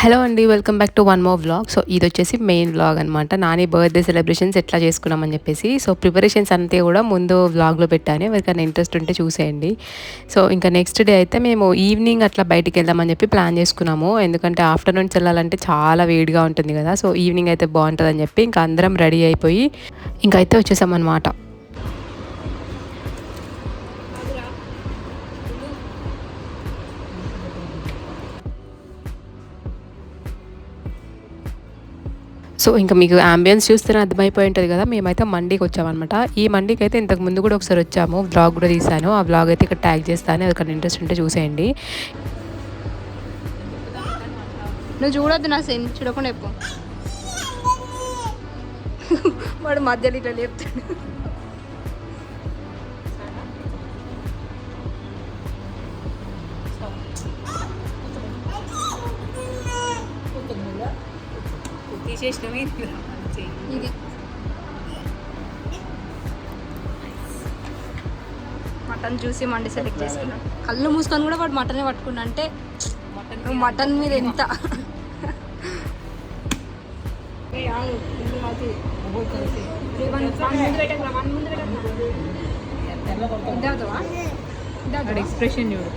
Hello అండి welcome back to one more vlog. So ఇది వచ్చేసి మెయిన్ వ్లాగ్ అనమాట నాని బర్త్డే సెలబ్రేషన్స్ ఎట్లా చేసుకున్నామని చెప్పేసి. సో ప్రిపరేషన్స్ అంతే కూడా ముందు వ్లాగ్లో పెట్టాను. ఎవరికైనా ఇంట్రెస్ట్ ఉంటే చూసేయండి. సో ఇంకా నెక్స్ట్ డే అయితే మేము ఈవినింగ్ అట్లా బయటికి వెళ్దామని చెప్పి ప్లాన్ చేసుకున్నాము. ఎందుకంటే ఆఫ్టర్నూన్ వెళ్ళాలంటే చాలా వేడిగా ఉంటుంది కదా. సో ఈవినింగ్ అయితే బాగుంటుందని చెప్పి ఇంకా అందరం రెడీ అయిపోయి ఇంకైతే అయితే సో ఇంకా మీకు అంబియన్స్ చూస్తేనే అర్థమైపోయి ఉంటుంది కదా. మేమైతే మండీకి వచ్చామన్నమాట. ఈ మండీకి అయితే ఇంతకు ముందు కూడా ఒకసారి వచ్చాము. బ్లాగ్ కూడా తీసాను ఆ బ్లాగ్ అయితే ఇక్కడ ట్యాగ్ చేస్తాను. ఎవరికైనా ఇంట్రెస్ట్ ఉంటే చూసేయండి. నువ్వు చూడొద్దు నా సేమ్ చూడకుండా చెప్పు. వాడు మధ్యలో ఇట్లా లేపుతాడు. ఇది. మటన్ చూసి మండి సెలెక్ట్ చేసుకున్నాడు కళ్ళు మూసుకొని కూడా వాడు మటనే పట్టుకున్నా. అంటే మటన్ మీద ఎంత? ఎక్స్ప్రెషన్ చూడు.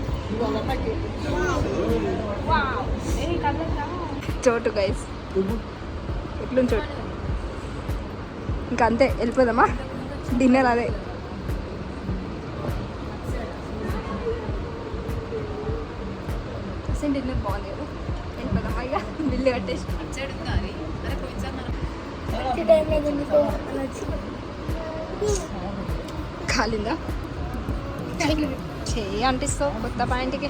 చోటు గైస్ ఎట్లుంది ఇంకా అంతే వెళ్ళిపోదామా? డిన్నర్ అదే. అసలు డిన్నర్ బాగుంది కదా వెళ్ళిపోదామా ఇక? బిల్లు కట్టేసి. కాలిందా చెయ్యి అంటిస్తావు కొత్త పాయింట్కి.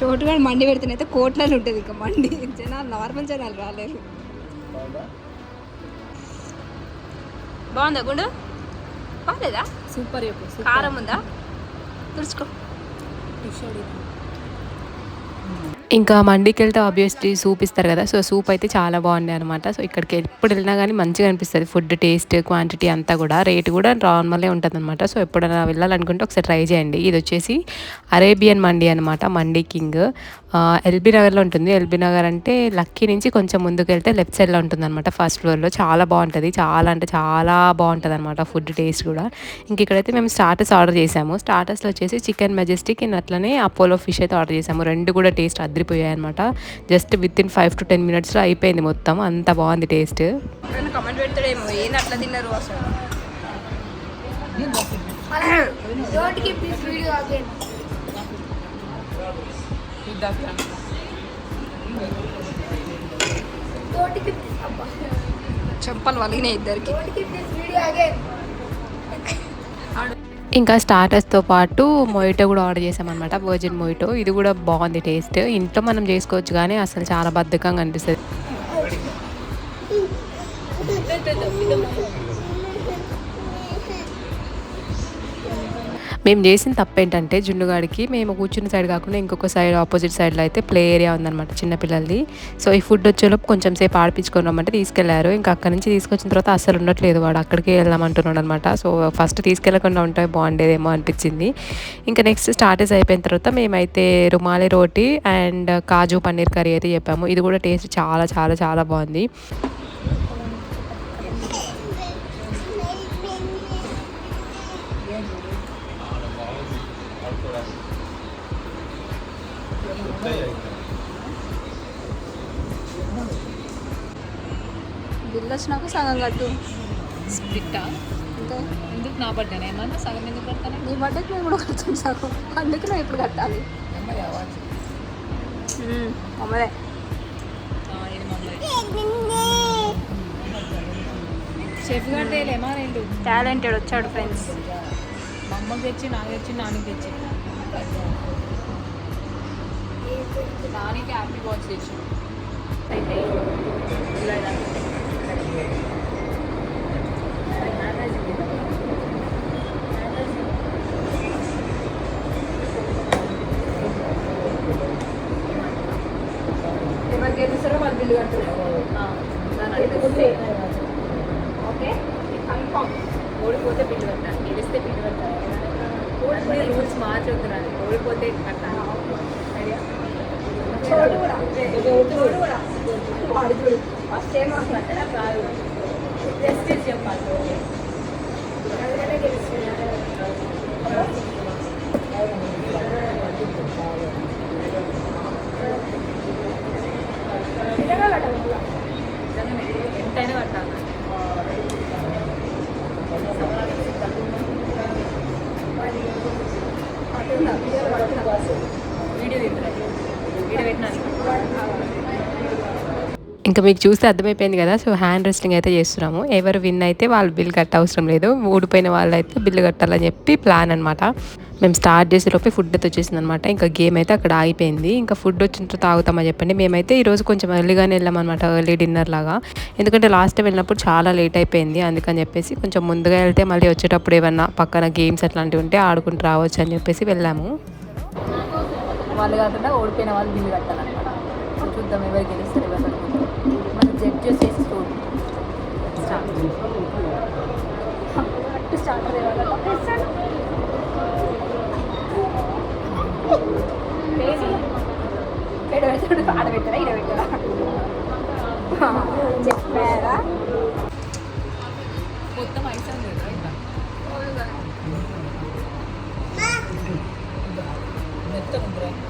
చోటుగా మండి పెడితేనైతే కోట్లలో ఉంటుంది ఇక మండి. జనాలు నార్మల్ జనాలు రాలేరు. బాగుందా? గుండు? బాగాలేదా సూపర్ కారం ఉందా? తుడుచుకో. ఇంకా మండికి వెళ్తే ఆబ్వియస్లీ సూప్ ఇస్తారు కదా. సో సూప్ అయితే చాలా బాగుండే అనమాట సో ఇక్కడికి ఎప్పుడు వెళ్ళినా కానీ మంచిగా అనిపిస్తుంది. ఫుడ్ టేస్ట్ క్వాంటిటీ అంతా కూడా. రేట్ కూడా నార్మలే ఉంటుంది అనమాట సో ఎప్పుడైనా వెళ్ళాలనుకుంటే ఒకసారి ట్రై చేయండి. ఇది వచ్చేసి అరేబియన్ మండి అనమాట మండి కింగ్. ఎల్బీ నగర్లో ఉంటుంది. ఎల్బీ నగర్ అంటే లక్కీ నుంచి కొంచెం ముందుకు వెళ్తే లెఫ్ట్ సైడ్లో ఉంటుంది అనమాట ఫస్ట్ ఫ్లోర్లో. చాలా బాగుంటుంది. చాలా అంటే చాలా బాగుంటుంది అనమాట ఫుడ్ టేస్ట్ కూడా. ఇంక ఇక్కడైతే మేము స్టార్టర్స్ ఆర్డర్ చేసాము. స్టార్టర్స్లో వచ్చేసి చికెన్ మెజెస్టిక్ అట్లనే అపోలో ఫిష్ అయితే ఆర్డర్ చేసాము. రెండు కూడా టేస్ట్ అదిరిపోయాయి అనమాట just within five to ten మినిట్స్లో అయిపోయింది మొత్తం. అంత బాగుంది టేస్ట్. కమెంట్ పెడతాడేమో ఏంది అట్లా తిన్నారు అసలు? చెంపలు వలిగినాయి ఇద్దరికి. ఇంకా స్టార్టర్స్తో పాటు మొయిటో కూడా ఆర్డర్ చేసామన్నమాట వర్జిన్ మొయిటో ఇది కూడా బాగుంది టేస్ట్. ఇంట్లో మనం చేసుకోవచ్చు కానీ అసలు చాలా బద్ధకంగా అనిపిస్తుంది. మేము చేసిన తప్పేంటంటే జున్నుగాడికి మేము కూర్చున్న సైడ్ కాకుండా ఇంకొక సైడ్ ఆపోజిట్ సైడ్లో అయితే ప్లే ఏరియా ఉందన్నమాట చిన్నపిల్లలది సో ఈ ఫుడ్ వచ్చేలోపు కొంచెం సేపు ఆడిపించుకొని రమ్మంటే తీసుకెళ్ళారు. ఇంకా అక్కడ నుంచి తీసుకొచ్చిన తర్వాత అసలు ఉండట్లేదు వాడు. అక్కడికి వెళ్దామంటున్నాడు అనమాట సో ఫస్ట్ తీసుకెళ్ళకుండా ఉంటే బాగుండేదేమో అనిపించింది. ఇంకా నెక్స్ట్ స్టార్టర్స్ అయిపోయిన తర్వాత మేమైతే రుమాలి రోటీ అండ్ కాజు పన్నీర్ కర్రీ అయితే చెప్పాము. ఇది కూడా టేస్ట్ చాలా చాలా చాలా బాగుంది. బిల్లు వచ్చినాక సగం కట్టు. స్ప్లిట్టా అంతే. ఎందుకు నా బర్త్డే ఏమన్నా సగం ఎందుకు కడతాను? నీ బర్త్డేకి మేము కూడా కడతాం సగం. అందుకే నువ్వు ఇప్పుడు కట్టాలి? మ్మ్, అమ్మదే గారు తేలేమా రెండు. టాలెంటెడ్ వచ్చాడు ఫ్రెండ్స్. మా అమ్మకి తెచ్చి నాకు తెచ్చి నాన్నకి తెచ్చి. దానికి హ్యాపీ వాచ్ చేసాం ఎవరు గెలుస్తారో వాళ్ళు బిల్లు కట్టారు ఓకే కన్ఫామ్ ఓడిపోతే బిల్లు కట్టాలి గెలిస్తే బిల్లు కట్టాలి ఓడిపోతే రూల్స్ మార్చొద్దురాలి ఓడిపోతే కట్టాలి చోటు కూడా చోటు కూడా వాడు చూడు ఫస్ట్ ఏం కాదు చెప్పాలి ఎంతైనా కట్టాలి వీడియో తింటారు వీడియో పెట్టినాను ఇంకా మీకు చూస్తే అర్థమైపోయింది కదా. సో హ్యాండ్ రెస్టింగ్ అయితే చేస్తున్నాము. ఎవరు విన్ అయితే వాళ్ళు బిల్ కట్ట అవసరం లేదు. ఓడిపోయిన వాళ్ళు అయితే బిల్లు కట్టాలని చెప్పి ప్లాన్ అనమాట మేము స్టార్ట్ చేసేలోపే ఫుడ్ అయితే వచ్చేసింది అనమాట ఇంకా గేమ్ అయితే అక్కడ ఆగిపోయింది. ఇంకా ఫుడ్ వచ్చిన తర్వాత తాగుతామని చెప్పండి. మేమైతే ఈరోజు కొంచెం ఎర్లీగానే వెళ్ళామన్నమాట. ఎర్లీ డిన్నర్ లాగా. ఎందుకంటే లాస్ట్ టైం వెళ్ళినప్పుడు చాలా లేట్ అయిపోయింది. అందుకని చెప్పేసి కొంచెం ముందుగా వెళ్తే మళ్ళీ వచ్చేటప్పుడు ఏమన్నా పక్కన గేమ్స్ అట్లాంటివి ఉంటే ఆడుకుంటూ రావచ్చు అని చెప్పేసి వెళ్ళాము. వాళ్ళు కాకుండా ఓడిపోయిన వాళ్ళు బిల్లు కట్టాలన్నమాట. చూద్దాం ఎవరు గెలుస్తారు just taste food. Start. to start person. ഇടവെച്ചോട് പാട വെക്കല ഇടവെക്കല വേറ മൊത്തം ഐസ് മെത്ത കൊണ്ടുവരാം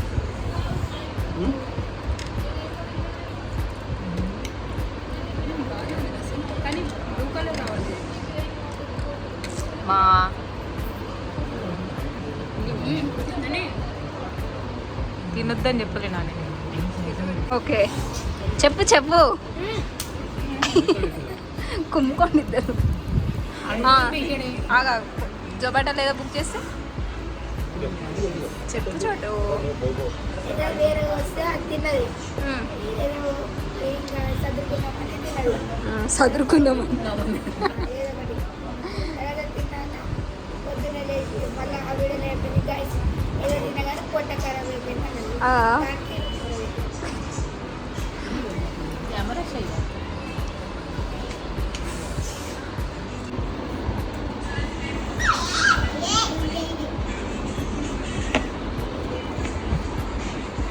తినొద్దని చెప్పలే నాని. ఓకే. చెప్పు చెప్పు. కుమ్ముకోండి ఇద్దరు. జొబాటో లేదా బుక్ చేస్తే? చెప్పు చోటు ఏదో అయిపోయింది అన్నది. ఆ.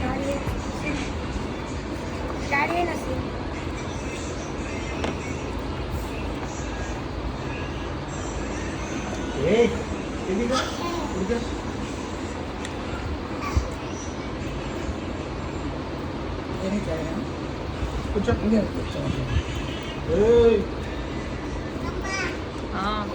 దానికి కెమెరా చెయ్యి కూర్చో. ఏయ్. ఆ.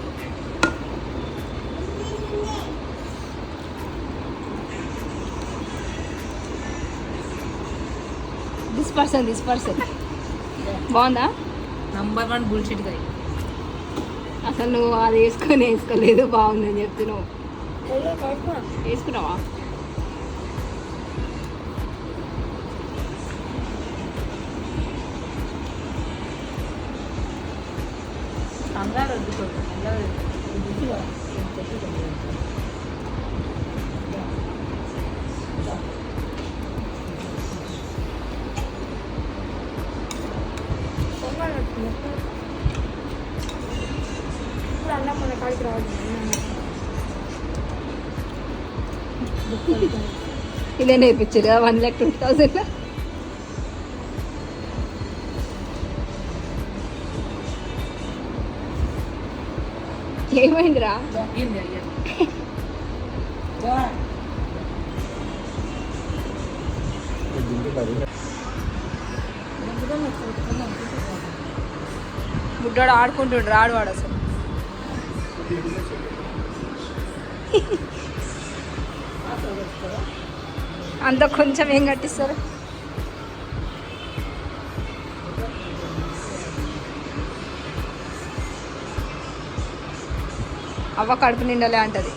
దిస్ పర్సన్ దిస్ పర్సన్ బాగుందా? నంబర్ వన్ బుల్షిట్ గాయ అసలు నువ్వు అది వేసుకొని వేసుకోలేదు బాగుందని చెప్తున్నావు. వేసుకున్నావా? కాడికి రావద్దు ఇదే నేర్పించారు కదా వన్ ల్యాక్ ట్వంటీ థౌసండ్ ఏమైందిరా? ఏంది బుడ్డాడు ఆడుకుంటుండ్రు ఆడువాడు అసలు. అంత కొంచెం ఏం కట్టిస్తారు? అవ్వ కడుపు నిండలే అంటది.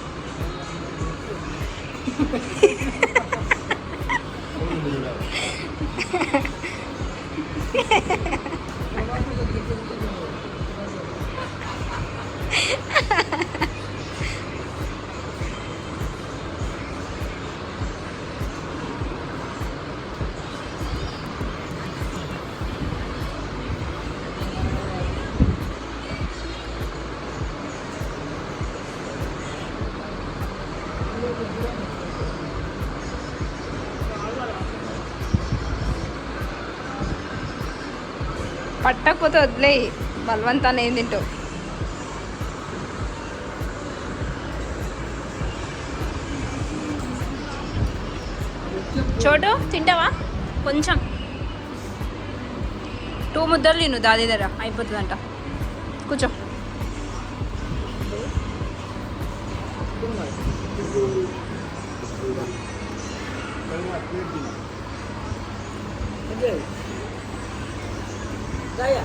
పట్టకపోతే వదిలేయి బలవంతాన్ని ఏం తింటావు చోటు తింటావా కొంచెం టూ ముద్దలు తిను దాది దగ్గర అయిపోతుందంట కూర్చో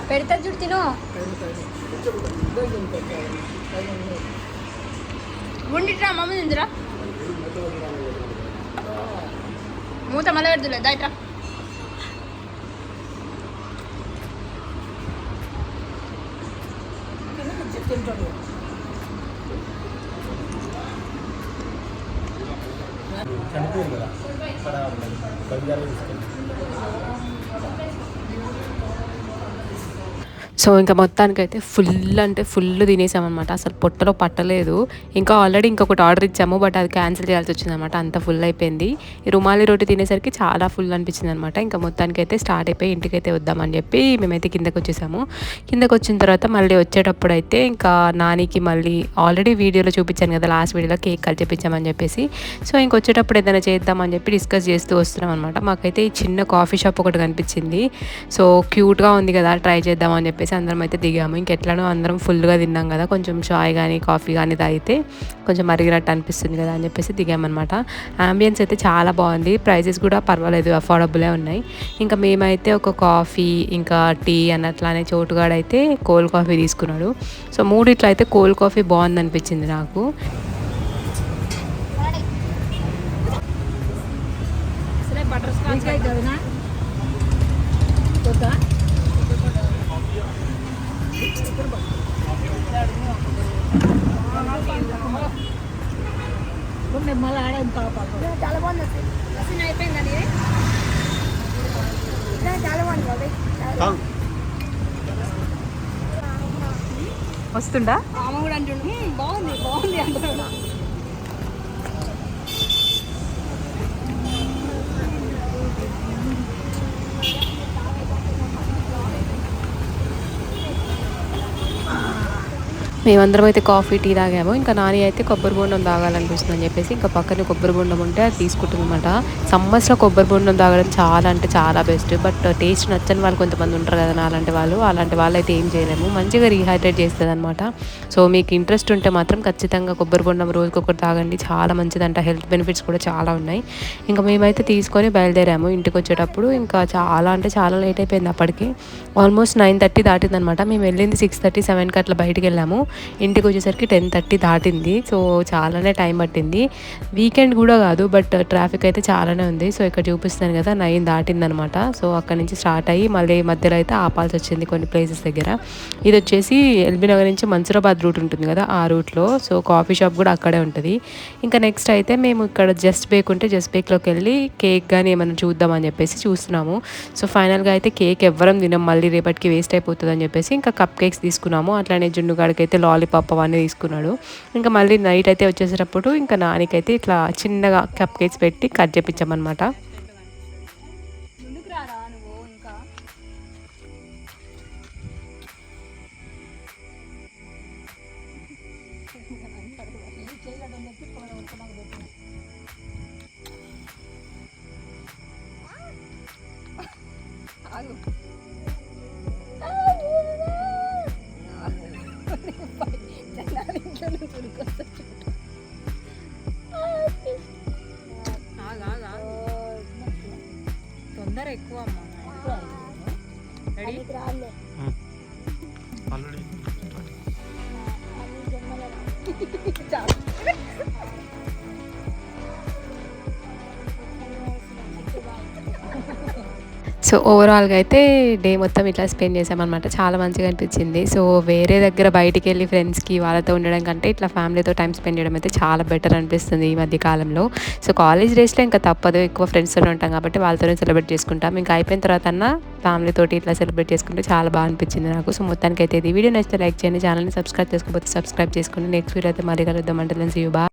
పెడతా చూడు తిను. ఉండిట్రా మమ్మీ తిందిరా మూత మళ్ళీ పెడుతులే దాయిట్రా. చనిపోయింది కదా అక్కడ తీసుకెళ్ళి. సో ఇంకా మొత్తానికైతే ఫుల్ అంటే ఫుల్ తినేసామన్నమాట. అసలు పొట్టలో పట్టలేదు. ఇంకా ఆల్రెడీ ఇంకొకటి ఆర్డర్ ఇచ్చాము బట్ అది క్యాన్సిల్ చేయాల్సి వచ్చిందనమాట అంత ఫుల్ అయిపోయింది. ఈ రుమాలి రోటి తినేసరికి చాలా ఫుల్ అనిపించింది అనమాట ఇంకా మొత్తానికైతే స్టార్ట్ అయిపోయి ఇంటికైతే వద్దామని చెప్పి మేమైతే కిందకు వచ్చేసాము. కిందకు వచ్చిన తర్వాత మళ్ళీ వచ్చేటప్పుడు అయితే ఇంకా నానికి మళ్ళీ ఆల్రెడీ వీడియోలో చూపించాను కదా లాస్ట్ వీడియోలో కేక్ కట్ చేపించామని చెప్పేసి. సో ఇంక వచ్చేటప్పుడు ఏదైనా చేద్దామని చెప్పి డిస్కస్ చేస్తూ వస్తున్నాం అనమాట మాకైతే ఈ చిన్న కాఫీ షాప్ ఒకటి కనిపించింది. సో క్యూట్గా ఉంది కదా ట్రై చేద్దామని చెప్పేసి. అందరం అయితే దిగాము. ఇంకెట్లానో అందరం ఫుల్గా తిన్నాం కదా. కొంచెం చాయ్ కానీ కాఫీ కానీ తాగితే కొంచెం మరిగినట్టు అనిపిస్తుంది కదా అని చెప్పేసి దిగామన్నమాట. అంబియన్స్ అయితే చాలా బాగుంది. ప్రైజెస్ కూడా పర్వాలేదు అఫోర్డబులే ఉన్నాయి. ఇంకా మేమైతే ఒక కాఫీ ఇంకా టీ అన్నట్లానే చోటుగాడైతే కోల్డ్ కాఫీ తీసుకున్నాడు. సో మూడిట్లో అయితే కోల్డ్ కాఫీ బాగుంది అనిపించింది నాకు బటర్ స్కాచ్ చాలా బాగుంది అసలు అసలు అయిపోయింది అది చాలా బాగుంది బాబాయ్ చాలా వస్తుందా ఆమె కూడా అంటుండు "మ్మ్, బాగుంది బాగుంది అంటున్నాడు మేమందరం అయితే కాఫీ టీ తాగాము. ఇంకా నాని అయితే కొబ్బరి బొండం తాగాలనిపిస్తుంది అని చెప్పేసి ఇంకా పక్కన కొబ్బరి బొండం ఉంటే అది తీసుకుంటుందన్నమాట. సమ్మర్స్లో కొబ్బరి బొండం తాగడం చాలా అంటే చాలా బెస్ట్. బట్ టేస్ట్ నచ్చని వాళ్ళు కొంతమంది ఉంటారు కదా అలాంటి వాళ్ళు. అలాంటి వాళ్ళు అయితే ఏం చేయలేము. మంచిగా రీహైడ్రేట్ చేస్తుంది అనమాట సో మీకు ఇంట్రెస్ట్ ఉంటే మాత్రం ఖచ్చితంగా కొబ్బరి బొండం రోజుకొకటి తాగండి. చాలా మంచిదంట. హెల్త్ బెనిఫిట్స్ కూడా చాలా ఉన్నాయి. ఇంకా మేమైతే తీసుకొని బయలుదేరాము ఇంటికి వచ్చేటప్పుడు ఇంకా చాలా అంటే చాలా లేట్ అయిపోయింది అప్పటికి. ఆల్మోస్ట్ నైన్ థర్టీ దాటిందనమాట మేము వెళ్ళింది సిక్స్ థర్టీ సెవెన్కి అట్లా బయటికి వెళ్ళాము. ఇంటికి వచ్చేసరికి టెన్ థర్టీ దాటింది. సో చాలానే టైం పట్టింది. వీకెండ్ కూడా కాదు బట్ ట్రాఫిక్ అయితే చాలానే ఉంది. సో ఇక్కడ చూపిస్తాను కదా నైన్ దాటిందనమాట. సో అక్కడ నుంచి స్టార్ట్ అయ్యి మళ్ళీ మధ్యలో అయితే ఆపాల్సి వచ్చింది కొన్ని ప్లేసెస్ దగ్గర. ఇది వచ్చేసి ఎల్బీ నగర్ నుంచి మన్సూరాబాద్ రూట్ ఉంటుంది కదా ఆ రూట్లో సో కాఫీ షాప్ కూడా అక్కడే ఉంటుంది. ఇంకా నెక్స్ట్ అయితే మేము ఇక్కడ జస్ట్ బేక్ ఉంటే జస్ట్ బేక్లోకి వెళ్ళి కేక్ కానీ ఏమైనా చూద్దామని చెప్పేసి చూస్తున్నాము. సో ఫైనల్గా అయితే కేక్ ఎవ్వరం తినం మళ్ళీ రేపటికి వేస్ట్ అయిపోతుంది అని చెప్పేసి ఇంకా కప్ కేక్స్ తీసుకున్నాము. అట్లానే జున్నుగాడికి అయితే లాలీపాప్ అవన్నీ తీసుకున్నాడు. ఇంకా మళ్ళీ నైట్ అయితే వచ్చేసేటప్పుడు ఇంకా నానికైతే ఇట్లా చిన్నగా కప్ కేక్స్ పెట్టి కట్ చేపించామన్నమాట సో ఓవరాల్గా అయితే డే మొత్తం ఇట్లా స్పెండ్ చేసామన్నమాట చాలా మంచిగా అనిపించింది. సో వేరే దగ్గర బయటికి వెళ్ళి ఫ్రెండ్స్కి వాళ్ళతో ఉండడం కంటే ఇట్లా ఫ్యామిలీతో టైం స్పెండ్ చేయడం అయితే చాలా బెటర్ అనిపిస్తుంది ఈ మధ్య కాలంలో. సో కాలేజ్ డేస్లో ఇంకా తప్పదు. ఎక్కువ ఫ్రెండ్స్తో ఉంటాం కాబట్టి వాళ్ళతోనే సెలబ్రేట్ చేసుకుంటాం. ఇంకా అయిపోయిన తర్వాత అన్న ఫ్యామిలీతోటి ఇట్లా సెలబ్రేట్ చేసుకుంటే చాలా బాగా అనిపించింది నాకు. సో మొత్తానికి అయితే ఇది వీడియో నచ్చితే లైక్ చేయండి. ఛానల్ని సబ్స్క్రైబ్ చేసుకోకపోతే సబ్స్క్రైబ్ చేసుకోండి. నెక్స్ట్ వీడియో అయితే మరీ కలుద్దాం. అంటే బా